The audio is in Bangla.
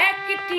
একটি